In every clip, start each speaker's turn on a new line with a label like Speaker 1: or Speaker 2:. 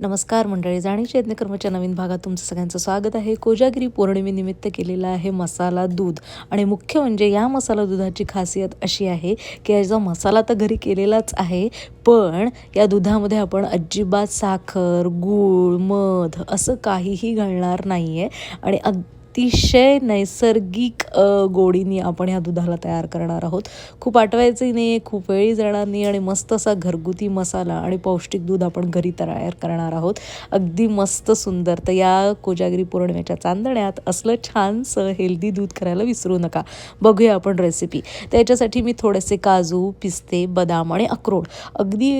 Speaker 1: नमस्कार मंडळी जाणीचे यज्ञकर्माच्या नवीन भागात तुमचं सगळ्यांचं स्वागत आहे. कोजागिरी पौर्णिमेनिमित्त केलेला आहे मसाला दूध. आणि मुख्य म्हणजे या मसाला दुधाची खासियत अशी आहे की याचा मसाला तर घरी केलेलाच आहे पण या दुधामध्ये आपण अजिबात साखर गूळ मध असं काहीही घालणार नाही आहे आणि अग अतिशय नैसर्गिक गोडीनी आपण ह्या दुधाला तयार करणार आहोत. खूप आठवायचंही नाही आहे खूप वेळी जाणार नाही आणि मस्त असा घरगुती मसाला आणि पौष्टिक दूध आपण घरी तयार करणार आहोत. अगदी मस्त सुंदर. तर या कोजागिरी पौर्णिमेच्या चांदण्यात असलं छानसं हेल्दी दूध करायला विसरू नका. बघूया आपण रेसिपी त्याच्यासाठी मी थोडेसे काजू पिस्ते बदाम आणि अक्रोड अगदी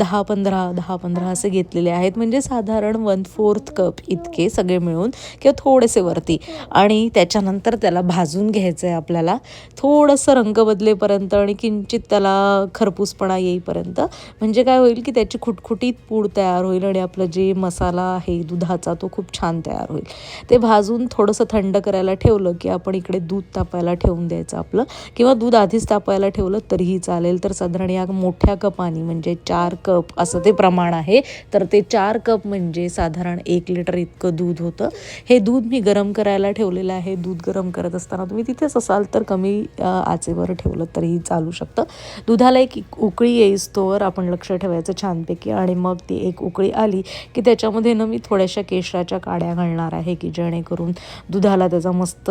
Speaker 1: दहा पंधरा दहा पंधरा असे घेतलेले आहेत. म्हणजे साधारण वन फोर्थ कप इतके सगळे मिळून किंवा थोडेसे वरती आणि त्याच्यानंतर त्याला भाजून घ्यायचं आहे आपल्याला. थोडंसं रंग बदलेपर्यंत आणि किंचित त्याला खरपूसपणा येईपर्यंत. म्हणजे काय होईल की त्याची खुटखुटीत पूड तयार होईल आणि आपलं जे मसाला आहे दुधाचा तो खूप छान तयार होईल. ते भाजून थोडंसं थंड करायला ठेवलं की आपण इकडे दूध तापायला ठेवून द्यायचं आपलं. किंवा दूध आधीच तापायला ठेवलं तरीही चालेल. तर साधारण या मोठ्या कपानी म्हणजे चार कप असं ते प्रमाण आहे. तर ते चार कप म्हणजे साधारण एक लिटर इतकं दूध होतं. हे दूध मी गरम करायला ठेवलेलं आहे दूध गरम करत असताना तुम्ही तिथेच असाल तर कमी आचेवर ठेवलं तरीही चालू शकतं. दुधाला एक उकळी येईस्तोवर आपण लक्ष ठेवायचं छानपैकी. आणि मग ती एक उकळी आली की त्याच्यामध्ये ना मी थोड्याशा केशराच्या काड्या घालणार आहे की जेणेकरून दुधाला त्याचा मस्त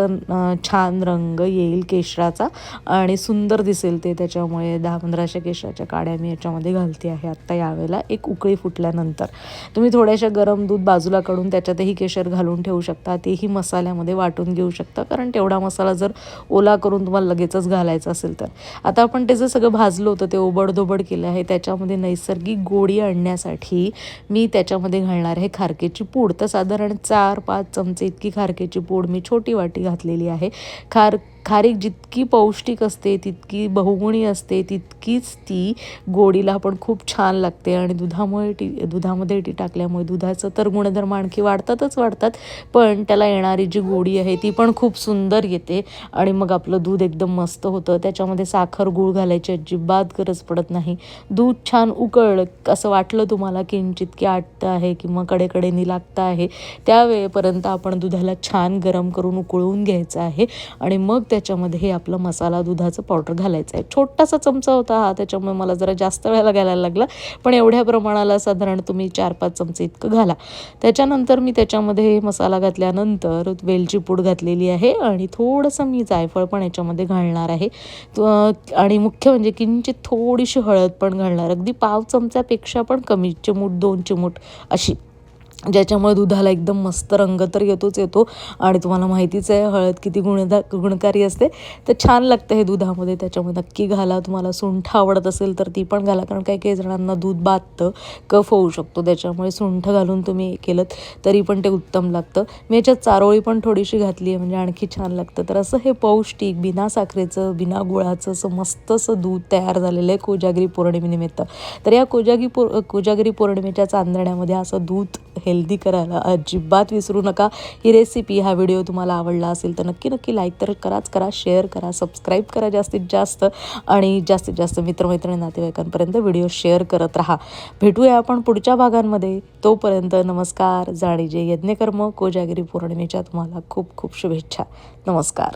Speaker 1: छान रंग येईल केशराचा. आणि सुंदर दिसेल ते त्याच्यामुळे दहा पंधराशे केशराच्या काड्या मी याच्यामध्ये घालते आहे आत्ता यावेळेला एक उकळी फुटल्यानंतर. तुम्ही थोड्याशा गरम दूध बाजूला काढून त्याच्यातही केशर घालून ठेवू शकता तेही मस्त मसाल्यामध्ये वाटून घेऊ शकता. कारण तेवढा मसाला जर ओला करून तुम्हाला लगेचच घालायचा असेल तर. आता आपण ते जे सगळं भाजलं होतं ते ओबडधोबड केलं आहे. त्याच्यामध्ये नैसर्गिक गोडी आणण्यासाठी मी त्याच्यामध्ये घालणार आहे खारकेची पूड. तर साधारण चार पाच चमचे इतकी खारकेची पूड मी छोटी वाटी घातलेली आहे. खार खारीक जितकी पौष्टिक असते तितकी बहुगुणी असते तितकीच ती गोडीला पण खूप छान लागते. आणि दुधामुळे टी दुधामध्ये टी टाकल्यामुळे दुधाचं तर गुणधर्म आणखी वाढतातच वाढतात पण त्याला येणारी जी गोडी आहे ती पण खूप सुंदर येते. आणि मग आपलं दूध एकदम मस्त होतं. त्याच्यामध्ये साखर गूळ घालायची अजिबात गरज पडत नाही. दूध छान उकळलं असं वाटलं तुम्हाला किंचित की आटतं आहे किंवा कडेकडेनी लागतं आहे त्यावेळेपर्यंत आपण दुधाला छान गरम करून उकळून घ्यायचं आहे. आणि मग त्याच्यामध्ये हे आपलं मसाला दुधाचं पावडर घालायचं आहे. छोटासा चमचा होता हा त्याच्यामुळे मला जरा जास्त वेळेला घालायला लागला. पण एवढ्या प्रमाणाला साधारण तुम्ही चार पाच चमचे इतकं घाला. त्याच्यानंतर मी त्याच्यामध्ये मसाला घातल्यानंतर वेलची पूड घातलेली आहे आणि थोडंसं मी जायफळ पण याच्यामध्ये घालणार आहे. आणि मुख्य म्हणजे किंचित थोडीशी हळद पण घालणार. अगदी पाव चमच्यापेक्षा पण कमी चिमूट दोन चिमूट अशी. ज्याच्यामुळे दुधाला एकदम मस्त रंग तर येतोच येतो आणि तुम्हाला माहितीच आहे हळद किती गुणदा गुणकारी असते. तर छान लागतं हे दुधामध्ये त्याच्यामुळे नक्की घाला. तुम्हाला सुंठ आवडत असेल तर ती पण घाला. कारण काही काही जणांना दूध बाधतं कफ होऊ शकतो. त्याच्यामुळे सुंठ घालून तुम्ही केलं तरी पण ते उत्तम लागतं. मी याच्यात चारोळी पण थोडीशी घातली आहे. म्हणजे आणखी छान लागतं. तर असं हे पौष्टिक बिना साखरेचं बिना गुळाचं असं मस्त असं दूध तयार झालेलं आहे कोजागिरी पौर्णिमेनिमित्त. तर या कोजागिरी पौ कोजागिरी पौर्णिमेच्या चांदण्यामध्ये असं दूध हे हेल्दी करायला अजिबात विसरू नका. ही रेसिपी हा व्हिडिओ तुम्हाला आवडला असेल तर नक्की नक्की लाईक तर कराच करा शेअर करा सबस्क्राईब करा जास्तीत जास्त. आणि जास्तीत जास्त मित्रमैत्रिणी नातेवाईकांपर्यंत व्हिडिओ शेअर करत राहा. भेटूया आपण पुढच्या भागांमध्ये. तोपर्यंत नमस्कार. जाणीजे यज्ञकर्म कोजागिरी पौर्णिमेच्या तुम्हाला खूप खूप शुभेच्छा. नमस्कार.